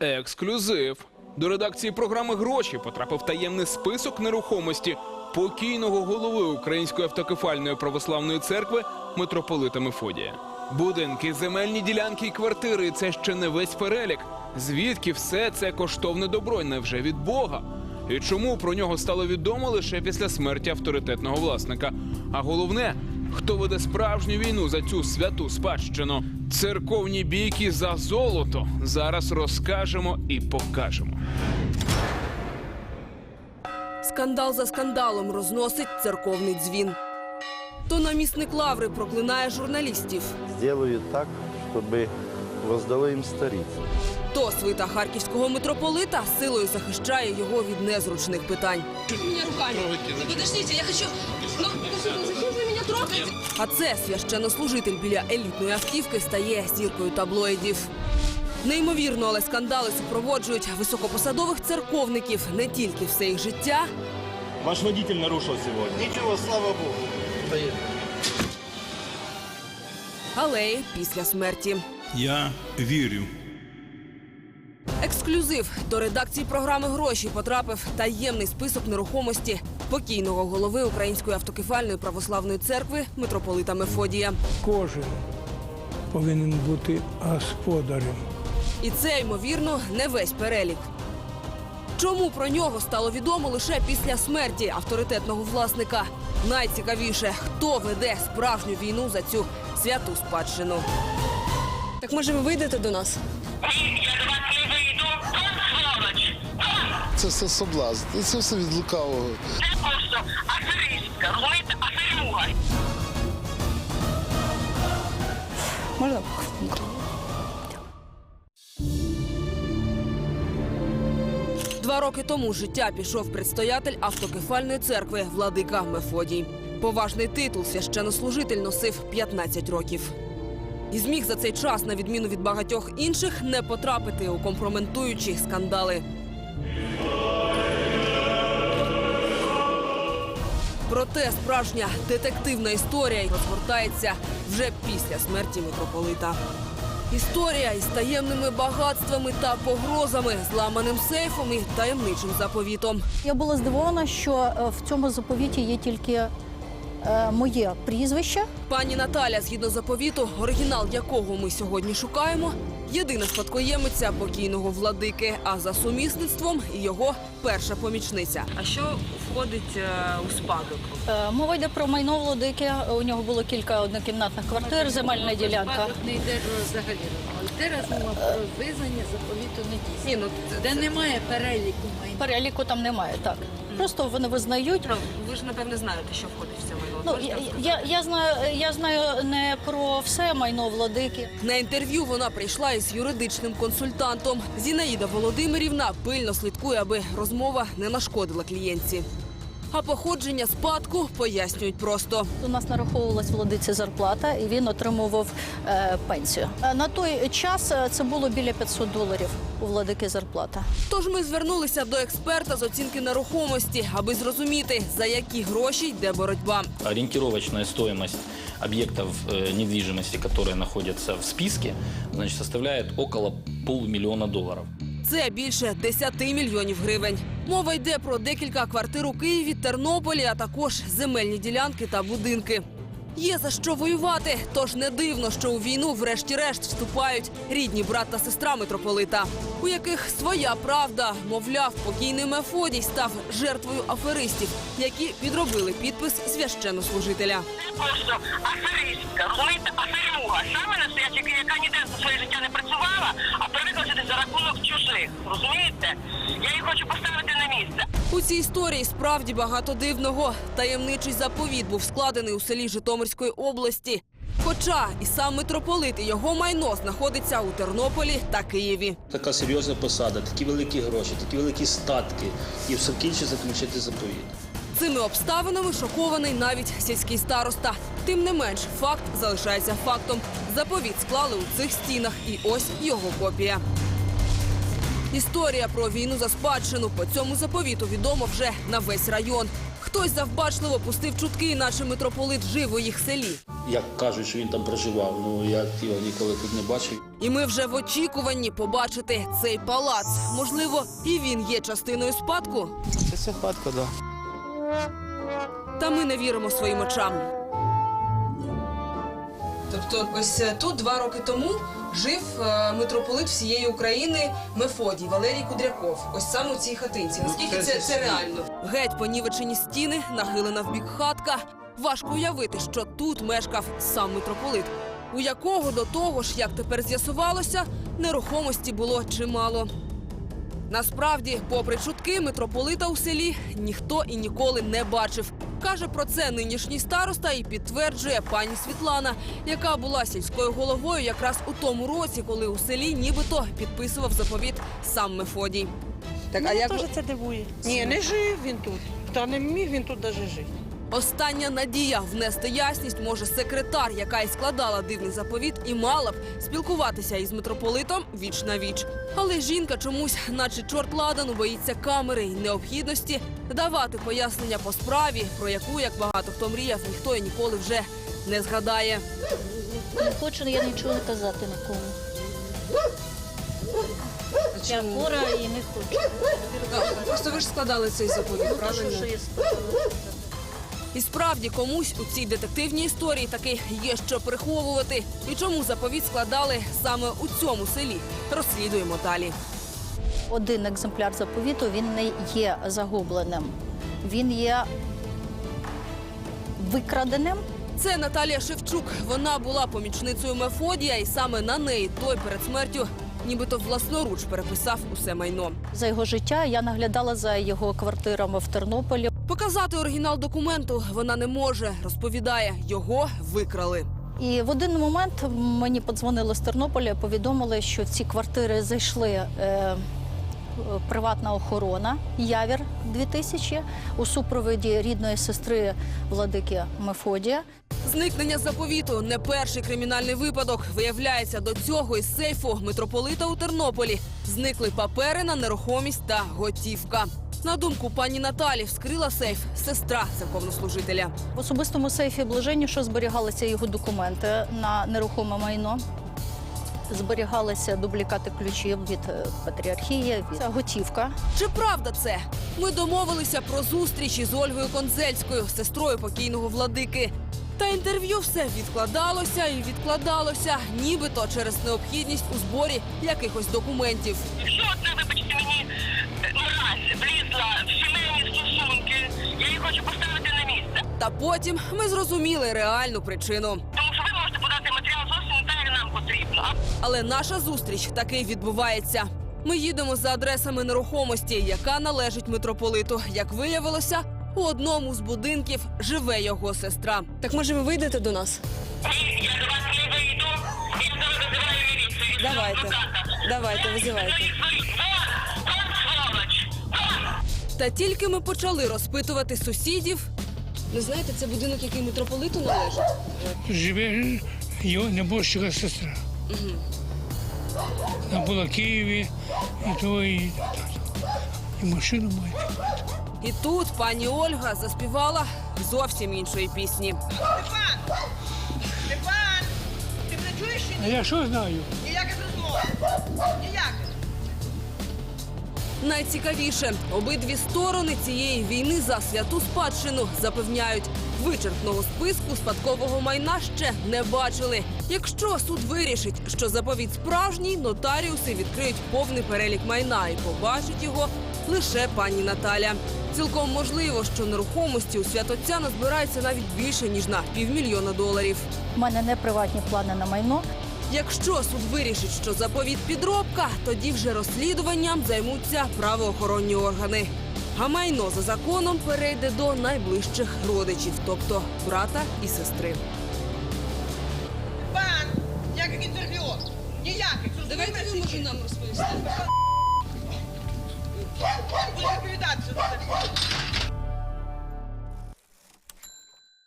Ексклюзив. До редакції програми Гроші потрапив таємний список нерухомості покійного голови Української автокефальної православної церкви митрополита Мефодія. Будинки, земельні ділянки і квартири це ще не весь перелік. Звідки все це коштовне добро? Невже від Бога? І чому про нього стало відомо лише після смерті авторитетного власника? А головне, хто веде справжню війну за цю святу спадщину? Церковні бійки за золото. Зараз розкажемо і покажемо. Скандал за скандалом розносить церковний дзвін. То намісник лаври проклинає журналістів. сделаю так, чтобы воздало им старицу. То свита харківського митрополита силою захищає його від незручних питань. руками. Ну, я хочу... Ну, А це священнослужитель біля елітної автівки стає зіркою таблоїдів. Неймовірно, але скандали супроводжують високопосадових церковників не тільки все їх життя, Ваш водитель нарушил сегодня. Ничего, слава Богу. але й після смерті. Я вірю. Ексклюзив до редакції програми гроші потрапив таємний список нерухомості покійного голови Української автокефальної православної церкви митрополита Мефодія. Кожен повинен бути господарем. І це, ймовірно, не весь перелік. Чому про нього стало відомо лише після смерті авторитетного власника? Найцікавіше, хто веде справжню війну за цю святу спадщину. Так може ви вийдете до нас? Це все соблазн, це все від лукавого. Це просто аферистка, розумієте, аферюга. Можна? Два роки тому життя пішов предстоятель автокефальної церкви Владика Мефодій. Поважний титул священнослужитель носив 15 років. І зміг за цей час, на відміну від багатьох інших, не потрапити у компрометуючі скандали. Проте справжня детективна історія розгортається вже після смерті митрополита. Історія із таємними багатствами та погрозами, зламаним сейфом і таємничим заповітом. Я була здивована, що е, в цьому заповіті є тільки моє прізвище. Пані Наталя, згідно заповіту, оригінал якого ми сьогодні шукаємо, єдина спадкоємиця покійного владики, а за сумісництвом і його перша помічниця. А що входить е, у спадок? Е, Мова йде про майно владики. У нього було кілька однокімнатних квартир, земельна ділянка. не йде взагалі. Йде розмова про визнання заповіту недійсним. Ні, ну Де немає переліку майна. Переліку там немає. Так просто вони визнають. ви ж напевне знаєте, що входить в це майно. Ну я, я, я знаю, я знаю не про все майно владики. На інтерв'ю вона прийшла із юридичним консультантом. Зінаїда Володимирівна пильно слідкує, аби розмова не нашкодила клієнтці А походження спадку пояснюють просто. У нас нараховувалась владиці зарплата, і він отримував е, пенсію. Е, На той час е, це було біля 500 доларів у владики зарплата. Тож ми звернулися до експерта з оцінки нерухомості, аби зрозуміти, за які гроші йде боротьба. Ориентировочная стоимость объектов э, недвижимости, которые находятся в списке, значит, составляет около полмиллиона долларов. Це більше 10 мільйонів гривень. Мова йде про декілька квартир у Києві, Тернополі, а також земельні ділянки та будинки. Є за що воювати, тож не дивно, що у війну, врешті-решт, вступають рідні брат та сестра митрополита, у яких своя правда, мовляв, покійний Мефодій став жертвою аферистів, які підробили підпис священнослужителя. Це просто аферистка, розумієте, аферюга. Саме настояча, яка ніде за своє життя не працювала, а привикла за рахунок чужих. Розумієте? Я її хочу поставити на місце. У цій історії справді багато дивного. Таємничий заповіт був складений у селі Житомирської області. Хоча і сам митрополит і його майно знаходиться у Тернополі та Києві. Така серйозна посада, такі великі гроші, такі великі статки. І в Сокільчі заключити заповіт. Цими обставинами шокований навіть сільський староста. Тим не менш, факт залишається фактом. Заповіт склали у цих стінах, і ось його копія. Історія про війну за спадщину по цьому заповіту відома вже на весь район. Хтось завбачливо пустив чутки, наче митрополит жив у їх селі. Як кажуть, що він там проживав, ну я його ніколи тут не бачив. І ми вже в очікуванні побачити цей палац. Можливо, і він є частиною спадку. Це все хатка, да. Та ми не віримо своїм очам. Тобто, ось тут два роки тому жив е, митрополит всієї України Мефодій Валерій Кудряков. Ось саме у цій хатинці. Наскільки це, це реально? Геть понівечені стіни, нахилена в бік хатка. Важко уявити, що тут мешкав сам митрополит, у якого до того ж, як тепер з'ясувалося, нерухомості було чимало. Насправді, попри чутки, митрополита у селі ніхто і ніколи не бачив. Каже про це нинішній староста і підтверджує пані Світлана, яка була сільською головою якраз у тому році, коли у селі нібито підписував заповіт сам Мефодій. Так, а як це дивує. Ні, не жив він тут. Та не міг він тут навіть жити. остання надія внести ясність може секретар, яка й складала дивний заповіт, і мала б спілкуватися із митрополитом віч на віч. Але жінка чомусь, наче чорт ладану, боїться камери і необхідності давати пояснення по справі, про яку, як багато хто мріяв, ніхто і ніколи вже не згадає. Не хочу я нічого казати нікому. Я хвора і не хочу. Просто ви ж складали цей заповіт, Кажу, що я. І справді комусь у цій детективній історії таки є що приховувати. І чому заповіт складали саме у цьому селі? Розслідуємо далі. Один екземпляр заповіту він не є загубленим. Він є викраденим. Це Наталія Шевчук. Вона була помічницею Мефодія, і саме на неї той перед смертю нібито власноруч переписав усе майно. За його життя я наглядала за його квартирами в Тернополі. Показати оригінал документу вона не може. Розповідає, його викрали. І в один момент мені подзвонили з Тернополя, повідомили, що в ці квартири зайшли. Е, Приватна охорона Явір 2000 у супроводі рідної сестри владики Мефодія. Зникнення заповіту не перший кримінальний випадок. Виявляється, до цього із сейфу митрополита у Тернополі зникли папери на нерухомість та готівка. На думку пані Наталі, вскрила сейф сестра церковнослужителя. В особистому сейфі блаженнішого зберігалися його документи на нерухоме майно. Зберігалися дублікати ключів від е, патріархії, від готівка. Чи правда це? Ми домовилися про зустріч із Ольгою Конзельською, сестрою покійного владики. Та інтерв'ю все відкладалося і відкладалося, нібито через необхідність у зборі якихось документів. Якщо одна, вибачте мені, е, мразь влізла в сімейні стосунки, я її хочу поставити на місце. Та потім ми зрозуміли реальну причину. Тому що ви можете подати матеріал зовсім не так, як нам потрібно. А Але наша зустріч таки відбувається. Ми їдемо за адресами нерухомості, яка належить митрополиту. Як виявилося, у одному з будинків живе його сестра. Так може ви вийдете до нас? ні, я до вас не вийду, я зараз визиваю міліцію. Давайте, давайте, визивайте. Та тільки ми почали розпитувати сусідів. Ви знаєте, це будинок, який митрополиту належить. Живе його небожчика сестра. Вона була в Києві, і то і, і машину має. І тут пані Ольга заспівала зовсім іншої пісні. Степан! Степан! Ти не чуєш А я що знаю? Найцікавіше, обидві сторони цієї війни за святу спадщину запевняють, вичерпного списку спадкового майна ще не бачили. Якщо суд вирішить, що заповідь справжній, нотаріуси відкриють повний перелік майна і побачить його лише пані Наталя. Цілком можливо, що нерухомості у святотця назбирається навіть більше ніж на півмільйона доларів. У мене не приватні плани на майно. Якщо суд вирішить, що заповіт підробка, тоді вже розслідуванням займуться правоохоронні органи. А майно за законом перейде до найближчих родичів, тобто брата і сестри. Пан! Ніяких інтерв'ю! Ніяких! Давайте ви може нам розповісти. Буде відповідати.